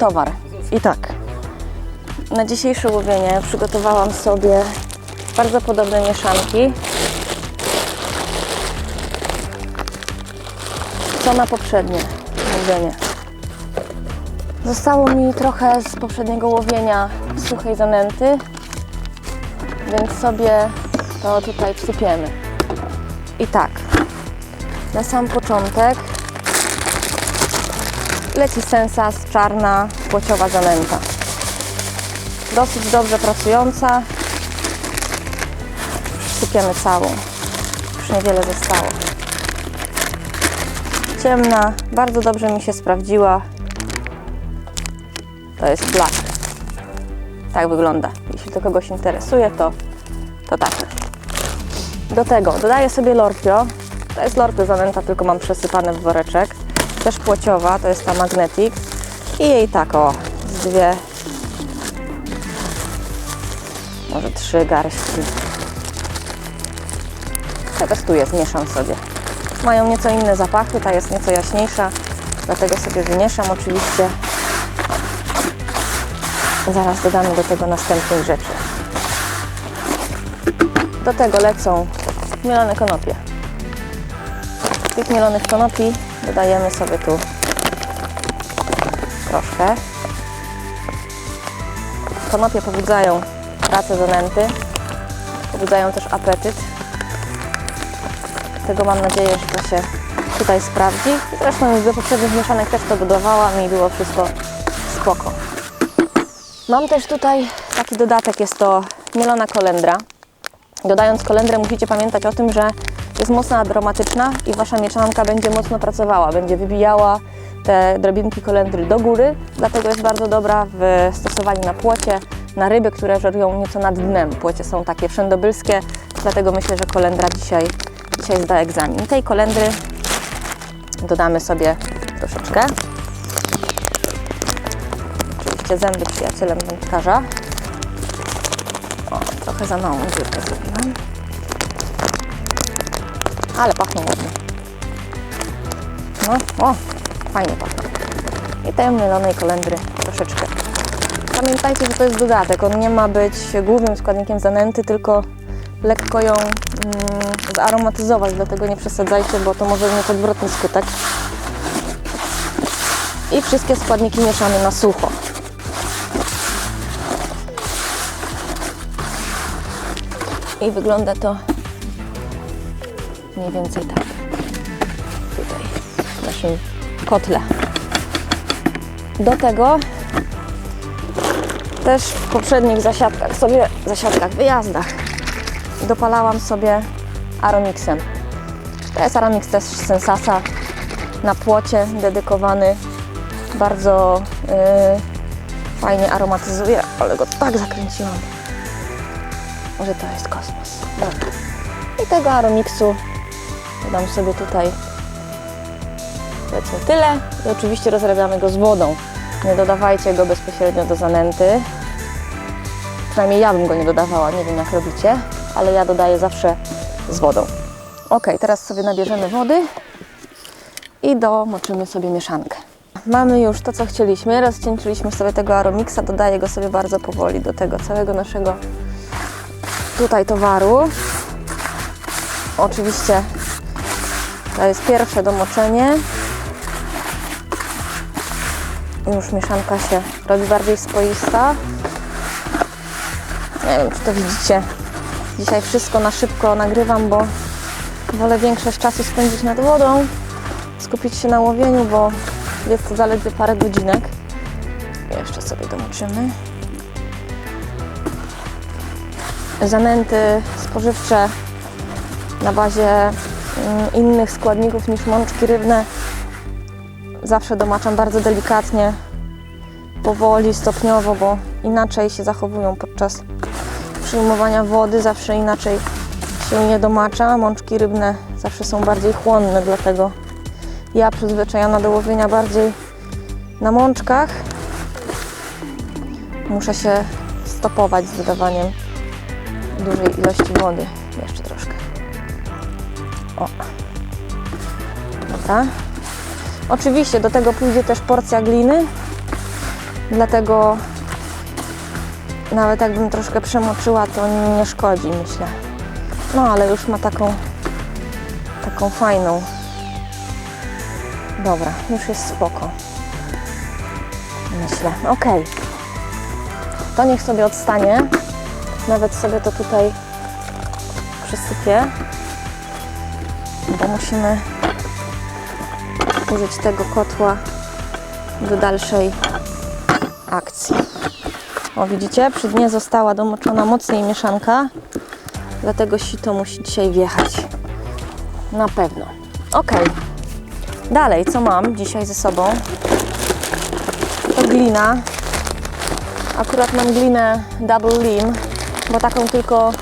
towar. I tak. Na dzisiejsze łowienie przygotowałam sobie bardzo podobne mieszanki. Co na poprzednie łowienie. Zostało mi trochę z poprzedniego łowienia suchej zanęty, więc sobie to tutaj wsypiemy. I tak, na sam początek leci sensas czarna płociowa zanęta. Dosyć dobrze pracująca. Sypiemy całą. Już niewiele zostało. Ciemna, bardzo dobrze mi się sprawdziła. To jest black. Tak wygląda. Jeśli to kogoś interesuje, to, to tak. Do tego dodaję sobie lorpio. To jest lorpio zanęta, tylko mam przesypane w woreczek. Też płociowa, to jest ta Magnetic. I jej tak o, z dwie, może trzy garści. Przetestuję, zmieszam sobie. Mają nieco inne zapachy, ta jest nieco jaśniejsza, dlatego sobie wymieszam oczywiście. Zaraz dodamy do tego następnych rzeczy. Do tego lecą mielone konopie. Tych mielonych konopi dodajemy sobie tu troszkę. Konopie pobudzają pracę zanęty, pobudzają też apetyt. Tego mam nadzieję, że to się tutaj sprawdzi. Zresztą już do poprzednich mieszanek też to dodawałam i było wszystko spoko. Mam też tutaj taki dodatek, jest to mielona kolendra. Dodając kolendrę musicie pamiętać o tym, że jest mocno aromatyczna i Wasza mieszanka będzie mocno pracowała, będzie wybijała te drobinki kolendry do góry, dlatego jest bardzo dobra w stosowaniu na płocie, na ryby, które żerują nieco nad dnem. Płocie są takie wszędobylskie, dlatego myślę, że kolendra dzisiaj, dzisiaj zda egzamin. Tej kolendry dodamy sobie troszeczkę. Oczywiście zęby przyjacielem wędkarza. O, trochę za małą dziurkę zrobiłam. Ale pachną ładnie. No, o, fajnie pachną. I tej mielonej kolendry troszeczkę. Pamiętajcie, że to jest dodatek. On nie ma być głównym składnikiem zanęty, tylko lekko ją mm, zaromatyzować, dlatego nie przesadzajcie, bo to może mieć odwrotny skutek. I wszystkie składniki mieszamy na sucho. I wygląda to mniej więcej tak. Tutaj w naszym kotle. Do tego też w poprzednich zasiadkach sobie, zasiadkach, wyjazdach dopalałam sobie Aromixem. To jest Aromix też Sensasa na płocie dedykowany. Bardzo yy, fajnie aromatyzuje, ale go tak zakręciłam. Może to jest kosmos. Dobra. I tego Aromixu dodam sobie tutaj powiedzmy tyle. I oczywiście rozrabiamy go z wodą. Nie dodawajcie go bezpośrednio do zanęty. Przynajmniej ja bym go nie dodawała, nie wiem jak robicie, ale ja dodaję zawsze z wodą. Ok, teraz sobie nabierzemy wody i domoczymy sobie mieszankę. Mamy już to, co chcieliśmy. Rozcieńczyliśmy sobie tego Aromixa, dodaję go sobie bardzo powoli do tego całego naszego tutaj towaru. Oczywiście to jest pierwsze domoczenie. Już mieszanka się robi bardziej swoista. Nie wiem, czy to widzicie. Dzisiaj wszystko na szybko nagrywam, bo wolę większość czasu spędzić nad wodą, skupić się na łowieniu, bo jest to zaledwie parę godzinek. Jeszcze sobie domoczymy. Zanęty spożywcze na bazie innych składników niż mączki rybne zawsze domaczam bardzo delikatnie, powoli, stopniowo, bo inaczej się zachowują podczas przyjmowania wody, zawsze inaczej się je domacza. Mączki rybne zawsze są bardziej chłonne, dlatego ja przyzwyczajona do łowienia bardziej na mączkach muszę się stopować z dodawaniem dużej ilości wody. O. Dobra. Oczywiście do tego pójdzie też porcja gliny. Dlatego nawet jakbym troszkę przemoczyła, to nie szkodzi, myślę. No ale już ma taką, taką fajną. Dobra, już jest spoko. Myślę, okej. To niech sobie odstanie. Nawet sobie to tutaj przysypię, bo musimy użyć tego kotła do dalszej akcji. O, widzicie, przy dnie została domoczona mocniej mieszanka, dlatego sito musi dzisiaj wjechać. Na pewno. Ok. Dalej, co mam dzisiaj ze sobą? To glina. Akurat mam glinę Double Lean, bo taką tylko,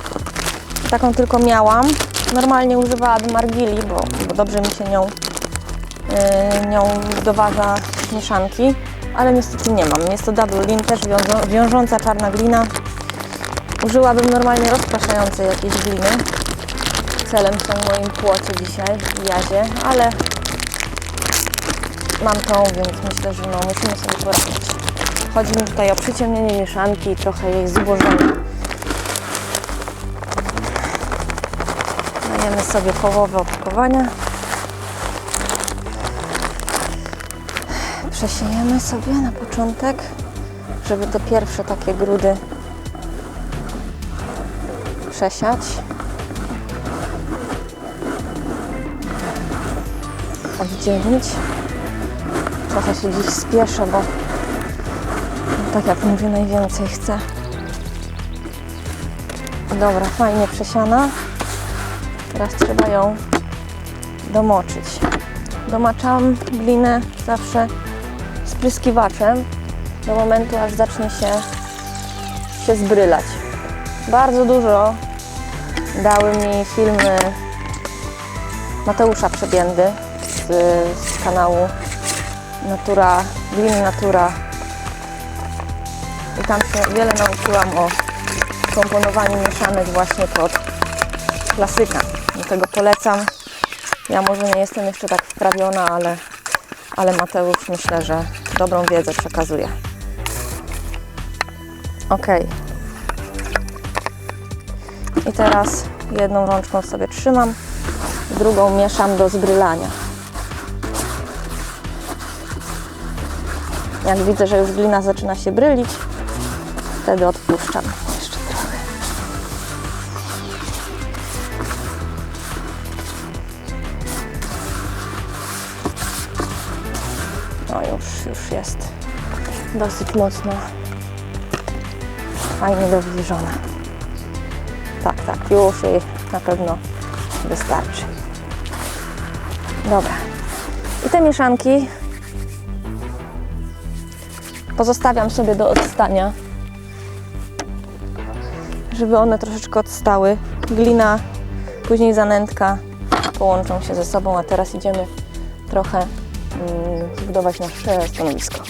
taką tylko miałam. Normalnie używałabym argili, bo, bo dobrze mi się nią, yy, nią doważa mieszanki, ale niestety nie mam. Jest to Double Lean, też wiążą, wiążąca czarna glina. Użyłabym normalnie rozpraszającej jakiejś gliny. Celem są w moim płocie dzisiaj w jazie, ale mam tą, więc myślę, że no, musimy sobie poradzić. Chodzi mi tutaj o przyciemnienie mieszanki i trochę jej złożenie. Dajemy sobie połowę opakowania. Przesiejemy sobie na początek, żeby te pierwsze takie grudy przesiać. Oddzielić. Trochę się dziś spieszę, bo tak jak mówię, najwięcej chcę. Dobra, fajnie przesiana. Teraz trzeba ją domoczyć. Domaczam glinę zawsze spryskiwaczem do momentu, aż zacznie się, się zbrylać. Bardzo dużo dały mi filmy Mateusza Przebiędy z, z kanału Natura, Glin Natura. I tam się wiele nauczyłam o komponowaniu mieszanek właśnie pod klasyka. Dlatego polecam. Ja może nie jestem jeszcze tak wprawiona, ale, ale Mateusz myślę, że dobrą wiedzę przekazuje. Ok. I teraz jedną rączką sobie trzymam, drugą mieszam do zbrylania. Jak widzę, że już glina zaczyna się brylić, wtedy odpuszczam dosyć mocno fajnie dowilżona. Tak, tak, już jej na pewno wystarczy. Dobra. I te mieszanki pozostawiam sobie do odstania, żeby one troszeczkę odstały. Glina, później zanętka połączą się ze sobą, a teraz idziemy trochę mm, zbudować nasze stanowisko.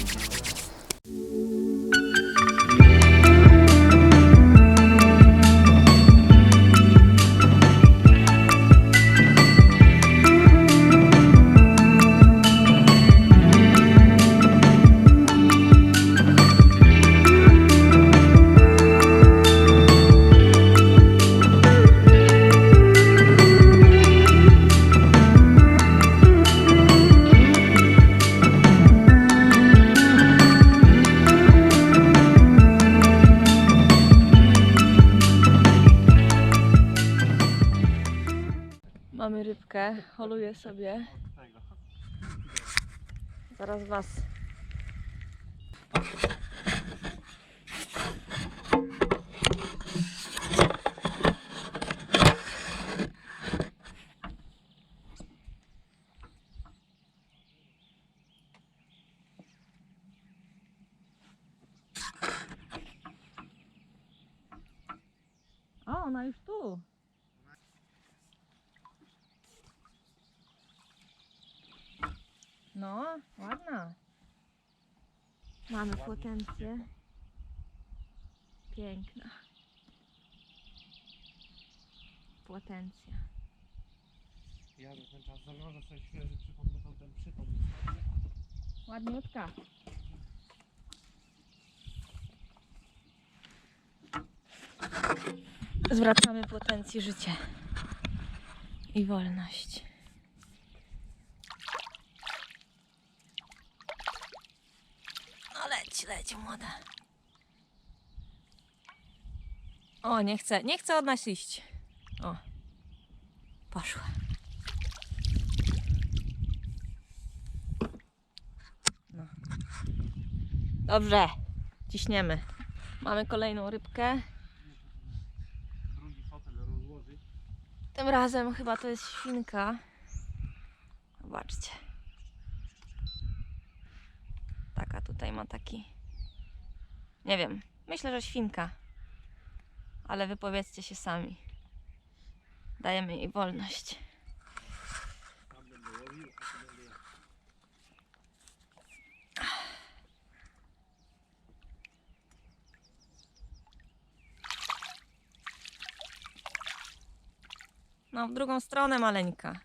Rybkę, holuję sobie. Zaraz was. O, ona już tu. No, ładna. Mamy potencję. Piękna. Potencja. Ja do ten czas zamrożę sobie świeży przypomnę ten przypomnę. Ładniutka. Zwracamy potencję życie i wolność. Leć młoda. O, nie chcę, nie chcę od nas iść. O, poszła. No. Dobrze, ciśniemy. Mamy kolejną rybkę. Tym razem chyba to jest świnka. Zobaczcie. Taka tutaj ma taki. Nie wiem. Myślę, że świnka. Ale wypowiedzcie się sami. Dajemy jej wolność. No, w drugą stronę maleńka.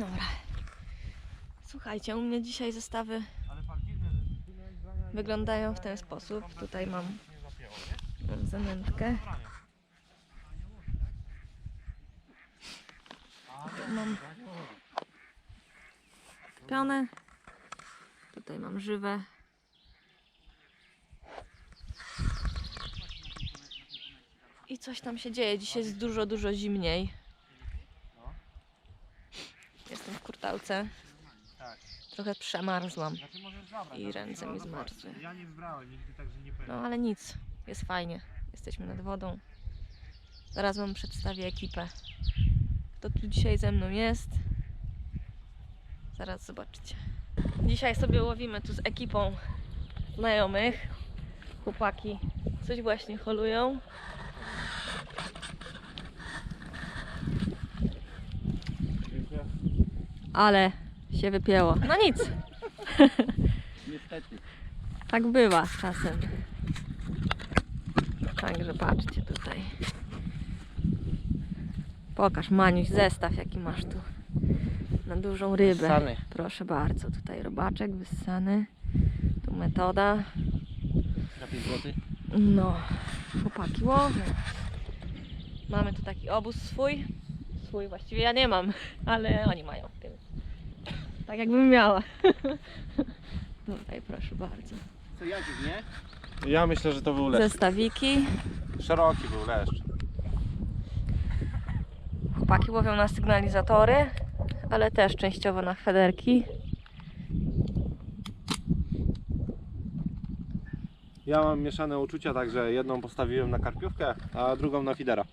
Dobra. Słuchajcie, u mnie dzisiaj zestawy wyglądają w ten sposób. Tutaj mam zanętkę. Mam pionę. Tutaj mam żywe. I coś tam się dzieje. Dzisiaj jest dużo, dużo zimniej. Tak. Trochę przemarzłam. Znaczy zabrać. I ale ręce mi zmarzły. Ja nie nigdy, także nie powiem. No ale nic. Jest fajnie. Jesteśmy nad wodą. Zaraz wam przedstawię ekipę. Kto tu dzisiaj ze mną jest? Zaraz zobaczycie. Dzisiaj sobie łowimy tu z ekipą znajomych. Chłopaki coś właśnie holują. Dziękuję. Ale się wypięło. No nic. Niestety. Tak bywa czasem. Także patrzcie tutaj. Pokaż Maniuś zestaw jaki masz tu. Na dużą rybę. Wyssany. Proszę bardzo, tutaj robaczek wyssany. Tu metoda. Na 5 zł. No, chłopaki łowią. Mamy tu taki obóz swój. Swój właściwie ja nie mam, ale oni mają. Więc tak jakbym miała. Tutaj proszę bardzo. Co Jadziek, nie? Ja myślę, że to był leszcz. Zestawiki. Szeroki był leszcz. Chłopaki łowią na sygnalizatory, ale też częściowo na federki. Ja mam mieszane uczucia, także jedną postawiłem na karpiówkę, a drugą na fidera.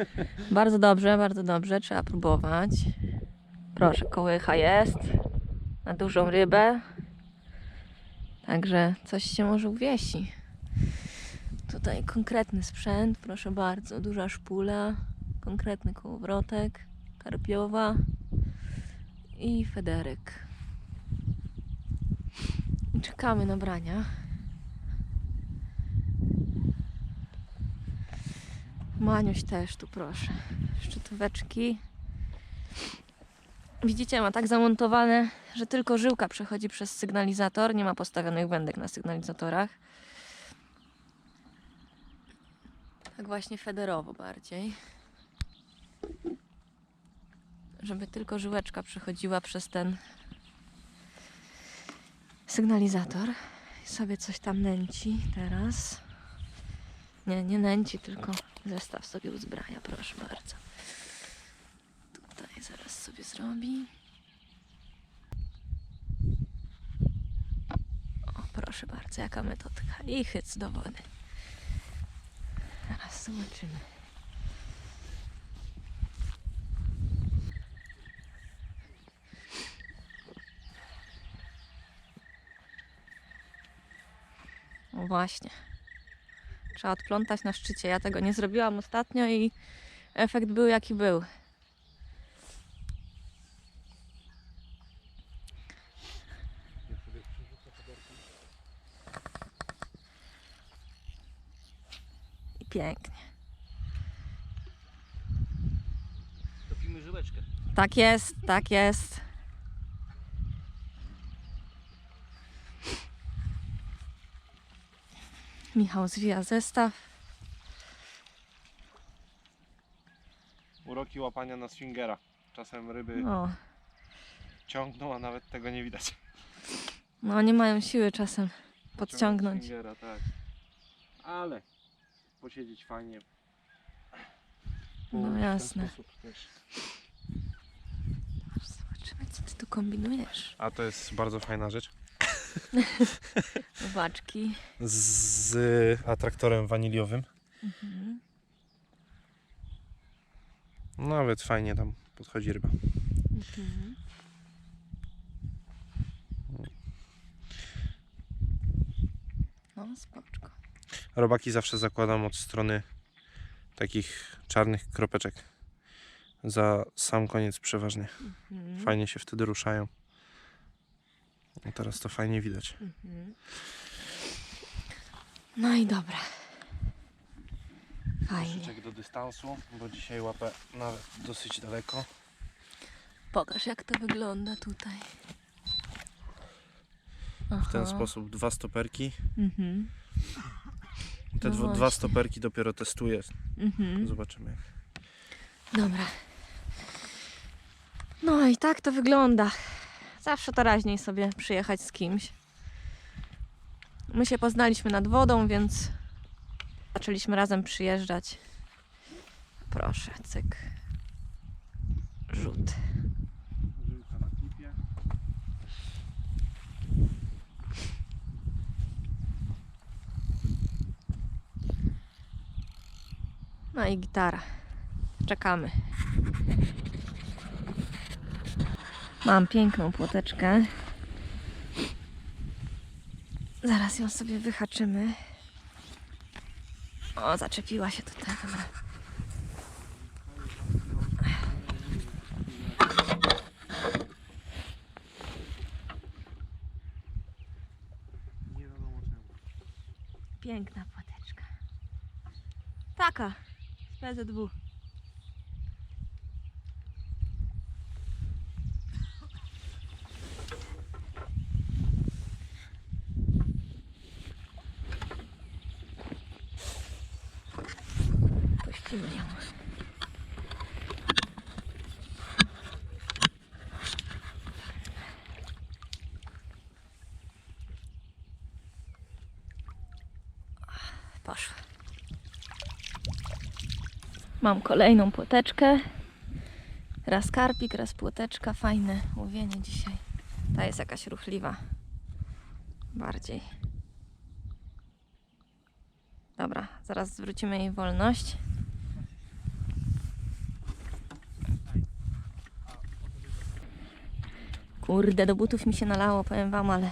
Bardzo dobrze, bardzo dobrze, trzeba próbować. Proszę, kołycha jest na dużą rybę. Także coś się może uwiesi. Tutaj konkretny sprzęt, proszę bardzo, duża szpula, konkretny kołowrotek, karpiowa i federek. Czekamy na brania. Maniuś też tu proszę. Szczytóweczki. Widzicie, ma tak zamontowane, że tylko żyłka przechodzi przez sygnalizator. Nie ma postawionych wędek na sygnalizatorach. Tak właśnie federowo bardziej. Żeby tylko żyłeczka przechodziła przez ten sygnalizator. I sobie coś tam nęci teraz. Nie, nie nęci, tylko zestaw sobie uzbraja, proszę bardzo. Tutaj zaraz sobie zrobi. O, proszę bardzo, jaka metodka. I chyc do wody. Zaraz zobaczymy. Właśnie. Trzeba odplątać na szczycie. Ja tego nie zrobiłam ostatnio i efekt był jaki był. I pięknie. Topimy żyłeczkę. Tak jest, tak jest. Michał zwija zestaw. Uroki łapania na swingera. Czasem ryby O, ciągną, a nawet tego nie widać. no nie mają siły czasem podciągnąć. Swingera, tak. Ale posiedzieć fajnie. No w ten jasne. sposób też. Zobaczymy, co ty tu kombinujesz. A to jest bardzo fajna rzecz. Uwaczki. Z atraktorem waniliowym. Mhm. Nawet fajnie tam podchodzi ryba. Mhm. No, spoczko. Robaki zawsze zakładam od strony takich czarnych kropeczek. Za sam koniec przeważnie. Mhm. Fajnie się wtedy ruszają. No teraz to fajnie widać. Mhm. No i dobra. Fajnie. Koszyczek do dystansu, bo dzisiaj łapę nawet dosyć daleko. Pokaż, jak to wygląda tutaj. W ten Aha. sposób dwa stoperki. Mhm. Te No dwa, dwa właśnie. stoperki dopiero testuję. Mhm. Zobaczymy jak. Dobra. No i tak to wygląda. Zawsze to raźniej sobie przyjechać z kimś. My się poznaliśmy nad wodą, więc zaczęliśmy razem przyjeżdżać. Proszę, cyk. Rzut. No i gitara. Czekamy. Mam piękną płoteczkę. Zaraz ją sobie wyhaczymy. O, zaczepiła się tutaj. Dobra. Piękna płoteczka. Taka. Z PZW. Puścimy ją. Poszła. Mam kolejną płoteczkę. Raz karpik, raz płoteczka. Fajne łowienie dzisiaj. Ta jest jakaś ruchliwa. Bardziej. Dobra, zaraz zwrócimy jej wolność. Kurde, do butów mi się nalało, powiem wam, ale...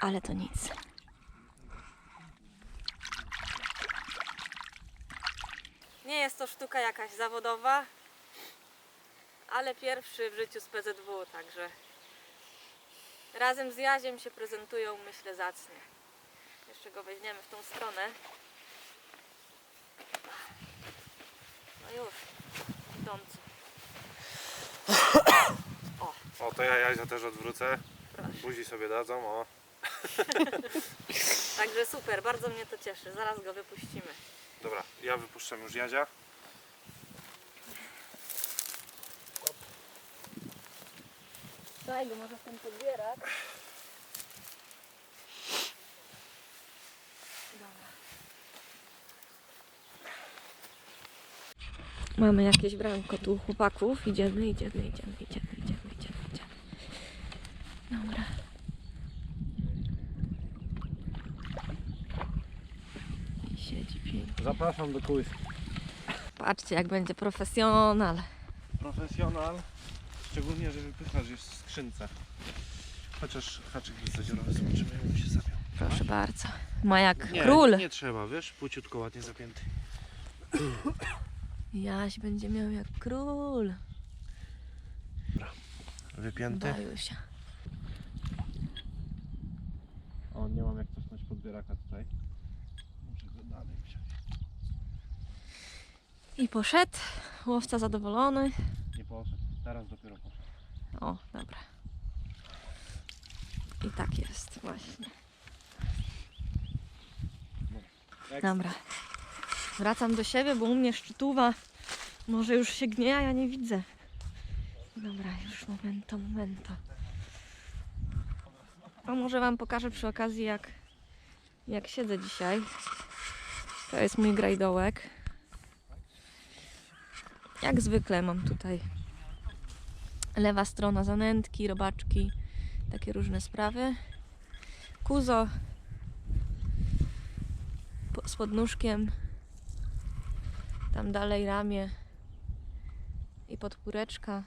Ale to nic. Nie jakaś zawodowa, ale pierwszy w życiu z PZW, także razem z Jaziem się prezentują, myślę, zacnie. Jeszcze go weźmiemy w tą stronę. No już, idąco. O, to ja Jazia też odwrócę. Buzi sobie dadzą, o. Także super, bardzo mnie to cieszy. Zaraz go wypuścimy. Dobra, ja wypuszczam już Jadzia. Daj go może w ten podbierak. Mamy jakieś branko tu chłopaków. Idziemy, idziemy, idziemy, idziemy, idziemy, idziemy, idziemy. Dobra. I siedzi pięknie. Zapraszam do kołyski. Patrzcie jak będzie profesjonal. Profesjonal. Szczególnie, że wypychasz jest w skrzynce. Chociaż haczyk jest zadziorowy, zobaczymy jak mu się zapiął. Proszę bardzo. Ma jak Nie, król. nie trzeba, wiesz, płciutko ładnie zapięty. Jaś będzie miał jak król. Wypięty. Bajusia. O, nie mam jak cofnąć podbieraka tutaj. Muszę go dalej wziąć. I poszedł. Łowca zadowolony. Nie poszedł, teraz dopiero poszedł. O, dobra. I tak jest właśnie. Dobra. Wracam do siebie, bo u mnie szczytuwa może już się gnieje, a ja nie widzę. Dobra, już momento, momento. A może Wam pokażę przy okazji, jak, jak siedzę dzisiaj. To jest mój grajdołek. Jak zwykle mam tutaj lewa strona zanętki, robaczki, takie różne sprawy. Kuzo z podnóżkiem, tam dalej ramię i podpóreczka.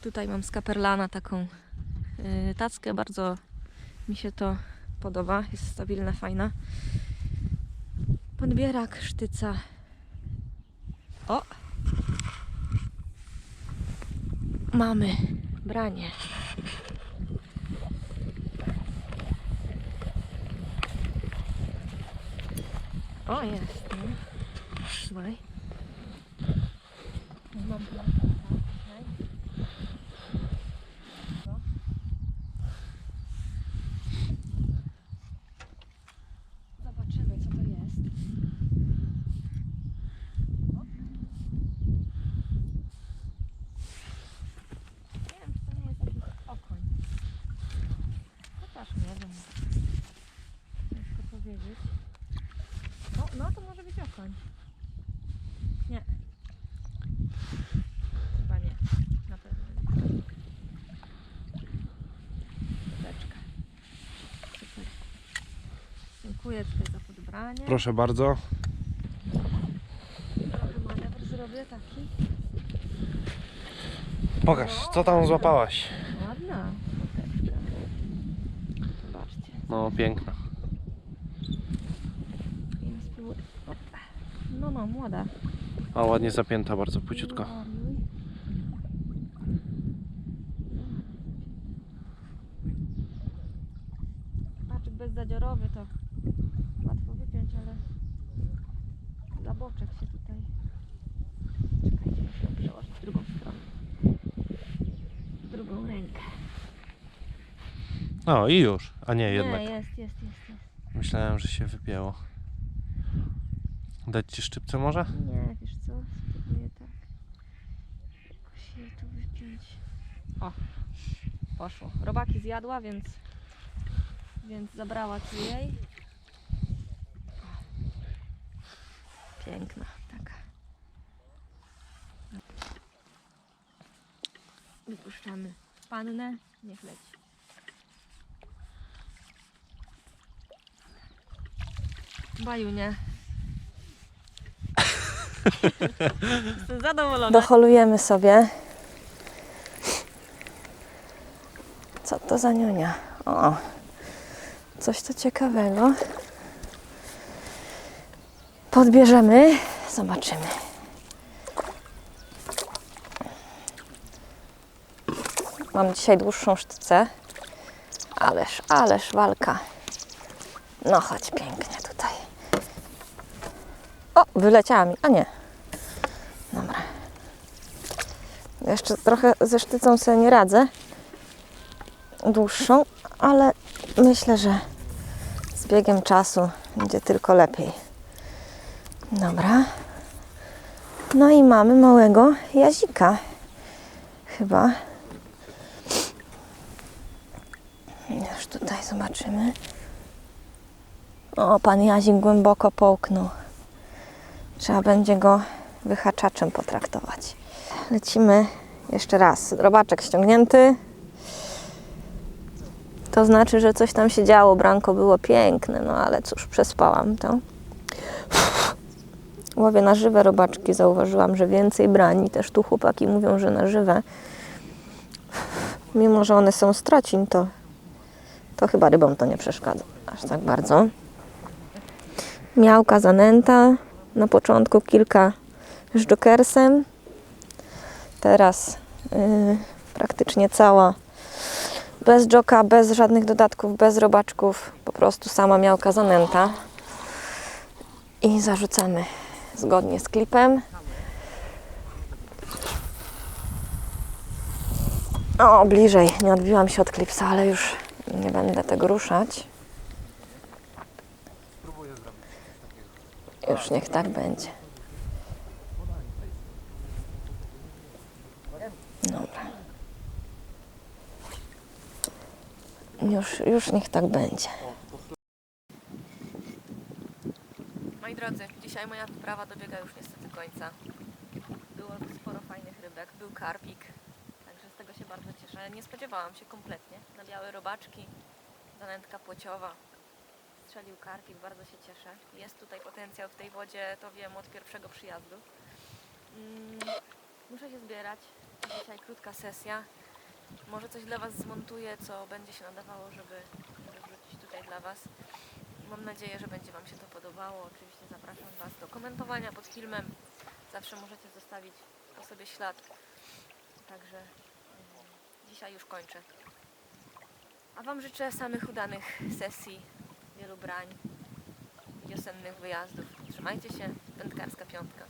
Tutaj mam z Kaperlana taką yy, tackę, bardzo mi się to podoba, jest stabilna, fajna. Podbierak, sztyca. O! Mamy branie. O, jest. Słuchaj. Mam tutaj. Co? Zobaczymy, co to jest. O. Nie wiem, czy to nie jest jakiś okoń. Chociaż nie wiem. Ciężko powiedzieć. O, no to może być okoń. Nie. Chyba nie. Na pewno nie. Teczka. Super. Dziękuję tutaj za podbranie. Proszę bardzo. Trochę manewr zrobię taki. Pokaż, co tam złapałaś. Ładna koteczka. Zobaczcie. No, piękna. Ja spróbuję. O. No, no, młoda. A ładnie zapięta, bardzo płciutko. Ładuj. Paczek bezzadziorowy to łatwo wypiąć, ale za boczek się tutaj. Czekajcie, muszę przełożyć w drugą stronę. W drugą rękę. No i już. A nie, jednak. Nie, jest, jest, jest, jest. Myślałem, że się wypięło. Dać ci szczypce może? Nie, wiesz co? Spróbuję tak. Jakoś jej tu wypiąć. O, poszło. Robaki zjadła, więc, więc zabrała tu jej. Piękna taka. Wypuszczamy pannę, niech leci. Bajunie. Jestem zadowolona. Docholujemy sobie. Co to za niunia? O, coś to ciekawego. Podbierzemy, zobaczymy. Mam dzisiaj dłuższą sztycę. Ależ, ależ walka. No chodź pięknie. O, wyleciała mi. A nie. Dobra. Jeszcze trochę ze sztycą sobie nie radzę. Dłuższą, ale myślę, że z biegiem czasu będzie tylko lepiej. Dobra. No i mamy małego jazika. Chyba. Już tutaj zobaczymy. O, pan Jazik głęboko połknął. Trzeba będzie go wyhaczaczem potraktować. Lecimy jeszcze raz. Robaczek ściągnięty. To znaczy, że coś tam się działo. Branko było piękne, no ale cóż, przespałam to. Łowię na żywe robaczki. Zauważyłam, że więcej brani. Też tu chłopaki mówią, że na żywe. Mimo, że one są stracin, to, to chyba rybom to nie przeszkadza aż tak bardzo. Miałka zanęta. Na początku kilka z jokersem. Teraz yy, praktycznie cała bez joka, bez żadnych dodatków, bez robaczków. Po prostu sama miałka zanęta. I zarzucamy zgodnie z klipem. O, bliżej. Nie odbiłam się od klipsa, ale już nie będę tego ruszać. Już niech tak będzie. Dobra. Już, już niech tak będzie. Moi drodzy, dzisiaj moja wyprawa dobiega już niestety końca. Było sporo fajnych rybek, był karpik, także z tego się bardzo cieszę. Nie spodziewałam się kompletnie na białe robaczki, zanętka płociowa. Strzelił karpik, bardzo się cieszę. Jest tutaj potencjał w tej wodzie, to wiem od pierwszego przyjazdu. Mm, muszę się zbierać. Dzisiaj krótka sesja. Może coś dla Was zmontuję, co będzie się nadawało, żeby, żeby wrzucić tutaj dla Was. Mam nadzieję, że będzie Wam się to podobało. Oczywiście zapraszam Was do komentowania pod filmem. Zawsze możecie zostawić po sobie ślad. Także mm, dzisiaj już kończę. A Wam życzę samych udanych sesji, wielu brań, wiosennych wyjazdów. Trzymajcie się, wędkarska piątka.